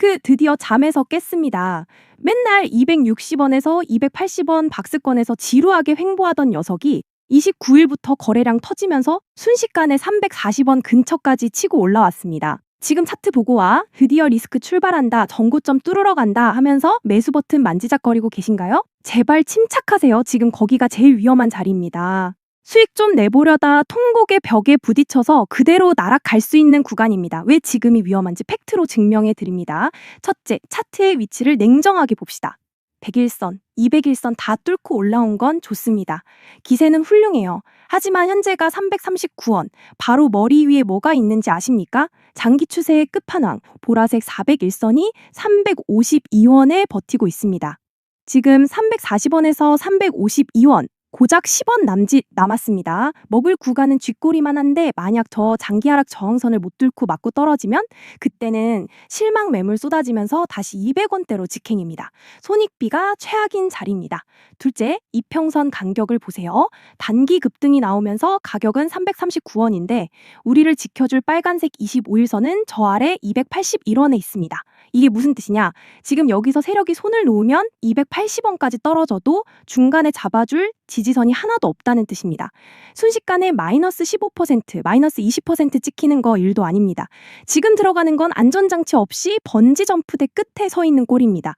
리스크 드디어 잠에서 깼습니다. 맨날 260원에서 280원 박스권에서 지루하게 횡보하던 녀석이 29일부터 거래량 터지면서 순식간에 340원 근처까지 치고 올라왔습니다. 지금 차트 보고 와. 드디어 리스크 출발한다. 전고점 뚫으러 간다 하면서 매수 버튼 만지작거리고 계신가요? 제발 침착하세요. 지금 거기가 제일 위험한 자리입니다. 수익 좀 내보려다 통곡의 벽에 부딪혀서 그대로 날아갈 수 있는 구간입니다. 왜 지금이 위험한지 팩트로 증명해 드립니다. 첫째, 차트의 위치를 냉정하게 봅시다. 101선, 201선 다 뚫고 올라온 건 좋습니다. 기세는 훌륭해요. 하지만 현재가 339원, 바로 머리 위에 뭐가 있는지 아십니까? 장기 추세의 끝판왕, 보라색 401선이 352원에 버티고 있습니다. 지금 340원에서 352원, 고작 10원 남짓 남았습니다. 먹을 구간은 쥐꼬리만 한데 만약 더 장기 하락 저항선을 못 뚫고 맞고 떨어지면 그때는 실망 매물 쏟아지면서 다시 200원대로 직행입니다. 손익비가 최악인 자리입니다. 둘째, 이평선 간격을 보세요. 단기 급등이 나오면서 가격은 339원인데 우리를 지켜줄 빨간색 25일선은 저 아래 281원에 있습니다. 이게 무슨 뜻이냐? 지금 여기서 세력이 손을 놓으면 280원까지 떨어져도 중간에 잡아줄 지 지선이 하나도 없다는 뜻입니다. 순식간에 마이너스 15%, 마이너스 20% 찍히는 거 일도 아닙니다. 지금 들어가는 건 안전장치 없이 번지 점프대 끝에 서 있는 꼴입니다.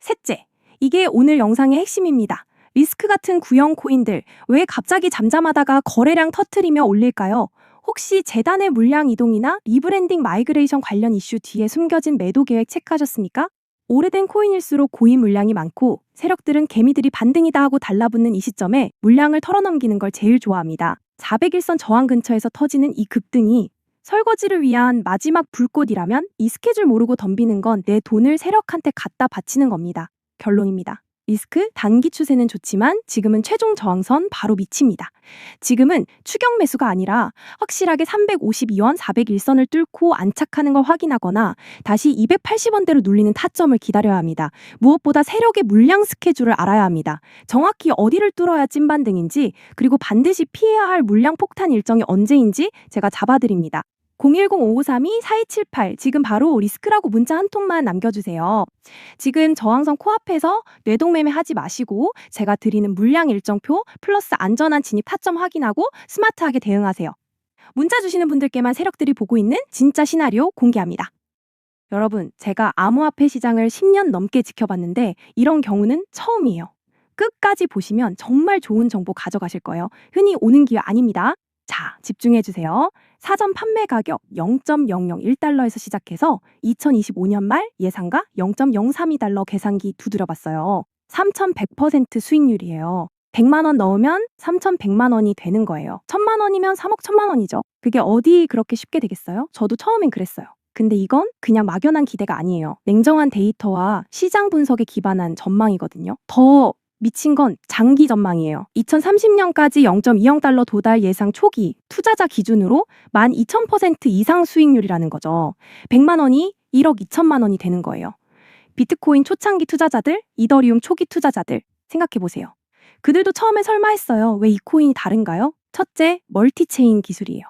셋째, 이게 오늘 영상의 핵심입니다. 리스크 같은 구형 코인들 왜 갑자기 잠잠하다가 거래량 터트리며 올릴까요? 혹시 재단의 물량 이동이나 리브랜딩 마이그레이션 관련 이슈 뒤에 숨겨진 매도 계획 체크하셨습니까? 오래된 코인일수록 고인 물량이 많고 세력들은 개미들이 반등이다 하고 달라붙는 이 시점에 물량을 털어넘기는 걸 제일 좋아합니다. 401선 저항 근처에서 터지는 이 급등이 설거지를 위한 마지막 불꽃이라면 이 스케줄 모르고 덤비는 건 내 돈을 세력한테 갖다 바치는 겁니다. 결론입니다. 리스크 단기 추세는 좋지만 지금은 최종 저항선 바로 밑입니다. 지금은 추격 매수가 아니라 확실하게 352원 401선을 뚫고 안착하는 걸 확인하거나 다시 280원대로 눌리는 타점을 기다려야 합니다. 무엇보다 세력의 물량 스케줄을 알아야 합니다. 정확히 어디를 뚫어야 찐반등인지 그리고 반드시 피해야 할 물량 폭탄 일정이 언제인지 제가 잡아드립니다. 010-5532-4278 지금 바로 리스크라고 문자 한 통만 남겨주세요. 지금 저항선 코앞에서 뇌동매매 하지 마시고 제가 드리는 물량 일정표 플러스 안전한 진입 타점 확인하고 스마트하게 대응하세요. 문자 주시는 분들께만 세력들이 보고 있는 진짜 시나리오 공개합니다. 여러분, 제가 암호화폐 시장을 10년 넘게 지켜봤는데 이런 경우는 처음이에요. 끝까지 보시면 정말 좋은 정보 가져가실 거예요. 흔히 오는 기회 아닙니다. 자, 집중해 주세요. 사전 판매 가격 0.001달러에서 시작해서 2025년 말 예상가 0.032달러 계산기 두드려 봤어요. 3,100% 수익률이에요. 100만 원 넣으면 3,100만 원이 되는 거예요. 1,000만 원이면 3억 1,000만 원이죠. 그게 어디 그렇게 쉽게 되겠어요? 저도 처음엔 그랬어요. 근데 이건 그냥 막연한 기대가 아니에요. 냉정한 데이터와 시장 분석에 기반한 전망이거든요. 더 미친 건 장기 전망이에요. 2030년까지 0.20 달러 도달 예상 초기 투자자 기준으로 12,000% 이상 수익률이라는 거죠. 100만 원이 1억 2천만 원이 되는 거예요. 비트코인 초창기 투자자들, 이더리움 초기 투자자들 생각해 보세요. 그들도 처음에 설마 했어요. 왜 이 코인이 다른가요? 첫째, 멀티체인 기술이에요.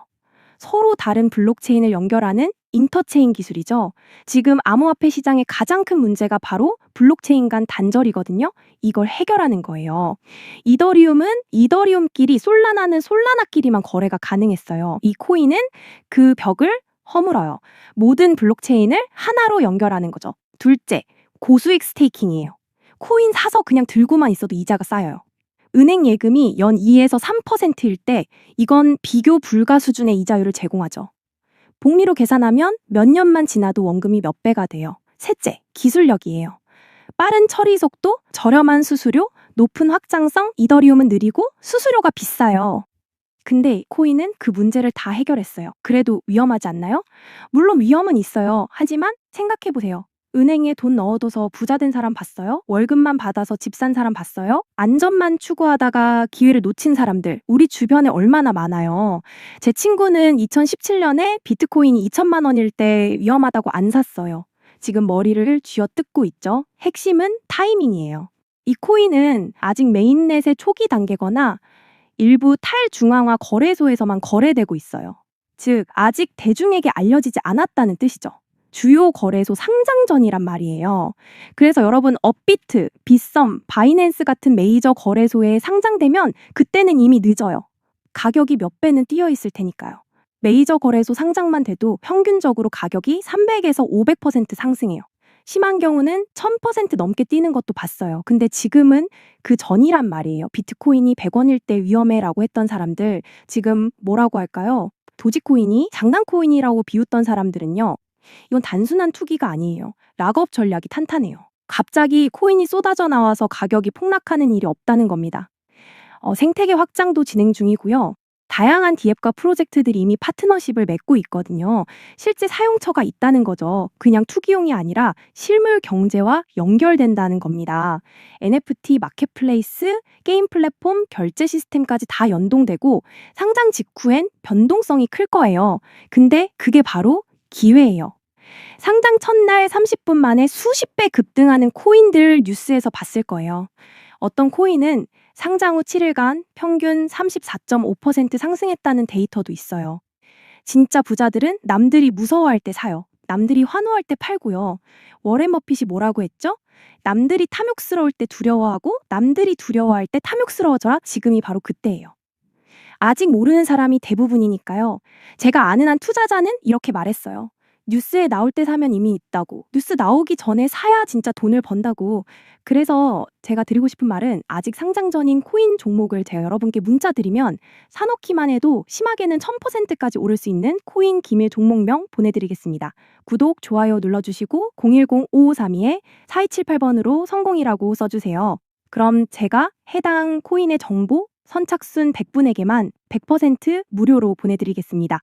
서로 다른 블록체인을 연결하는 인터체인 기술이죠. 지금 암호화폐 시장의 가장 큰 문제가 바로 블록체인 간 단절이거든요. 이걸 해결하는 거예요. 이더리움은 이더리움끼리 솔라나는 솔라나끼리만 거래가 가능했어요. 이 코인은 그 벽을 허물어요. 모든 블록체인을 하나로 연결하는 거죠. 둘째, 고수익 스테이킹이에요. 코인 사서 그냥 들고만 있어도 이자가 쌓여요. 은행 예금이 연 2에서 3%일 때 이건 비교 불가 수준의 이자율을 제공하죠. 복리로 계산하면 몇 년만 지나도 원금이 몇 배가 돼요. 셋째, 기술력이에요. 빠른 처리 속도, 저렴한 수수료, 높은 확장성, 이더리움은 느리고 수수료가 비싸요. 근데 코인은 그 문제를 다 해결했어요. 그래도 위험하지 않나요? 물론 위험은 있어요. 하지만 생각해보세요. 은행에 돈 넣어둬서 부자 된 사람 봤어요? 월급만 받아서 집 산 사람 봤어요? 안전만 추구하다가 기회를 놓친 사람들, 우리 주변에 얼마나 많아요. 제 친구는 2017년에 비트코인이 2천만 원일 때 위험하다고 안 샀어요. 지금 머리를 쥐어뜯고 있죠. 핵심은 타이밍이에요. 이 코인은 아직 메인넷의 초기 단계거나 일부 탈중앙화 거래소에서만 거래되고 있어요. 즉, 아직 대중에게 알려지지 않았다는 뜻이죠. 주요 거래소 상장 전이란 말이에요. 그래서 여러분 업비트, 빗썸, 바이낸스 같은 메이저 거래소에 상장되면 그때는 이미 늦어요. 가격이 몇 배는 뛰어 있을 테니까요. 메이저 거래소 상장만 돼도 평균적으로 가격이 300에서 500% 상승해요. 심한 경우는 1000% 넘게 뛰는 것도 봤어요. 근데 지금은 그 전이란 말이에요. 비트코인이 100원일 때 위험해라고 했던 사람들 지금 뭐라고 할까요? 도지코인이 장난코인이라고 비웃던 사람들은요. 이건 단순한 투기가 아니에요. 락업 전략이 탄탄해요. 갑자기 코인이 쏟아져 나와서 가격이 폭락하는 일이 없다는 겁니다. 어, 생태계 확장도 진행 중이고요. 다양한 디앱과 프로젝트들이 이미 파트너십을 맺고 있거든요. 실제 사용처가 있다는 거죠. 그냥 투기용이 아니라 실물 경제와 연결된다는 겁니다. NFT, 마켓플레이스, 게임 플랫폼, 결제 시스템까지 다 연동되고 상장 직후엔 변동성이 클 거예요. 근데 그게 바로 기회예요. 상장 첫날 30분 만에 수십 배 급등하는 코인들 뉴스에서 봤을 거예요. 어떤 코인은 상장 후 7일간 평균 34.5% 상승했다는 데이터도 있어요. 진짜 부자들은 남들이 무서워할 때 사요. 남들이 환호할 때 팔고요. 워렌 버핏이 뭐라고 했죠? 남들이 탐욕스러울 때 두려워하고 남들이 두려워할 때 탐욕스러워져라 지금이 바로 그때예요. 아직 모르는 사람이 대부분이니까요. 제가 아는 한 투자자는 이렇게 말했어요. 뉴스에 나올 때 사면 이미 있다고. 뉴스 나오기 전에 사야 진짜 돈을 번다고. 그래서 제가 드리고 싶은 말은 아직 상장 전인 코인 종목을 제가 여러분께 문자 드리면 사놓기만 해도 심하게는 1000%까지 오를 수 있는 코인 기밀 종목명 보내드리겠습니다. 구독, 좋아요 눌러주시고 010-5532-4278번으로 성공이라고 써주세요. 그럼 제가 해당 코인의 정보 선착순 100분에게만 100% 무료로 보내드리겠습니다.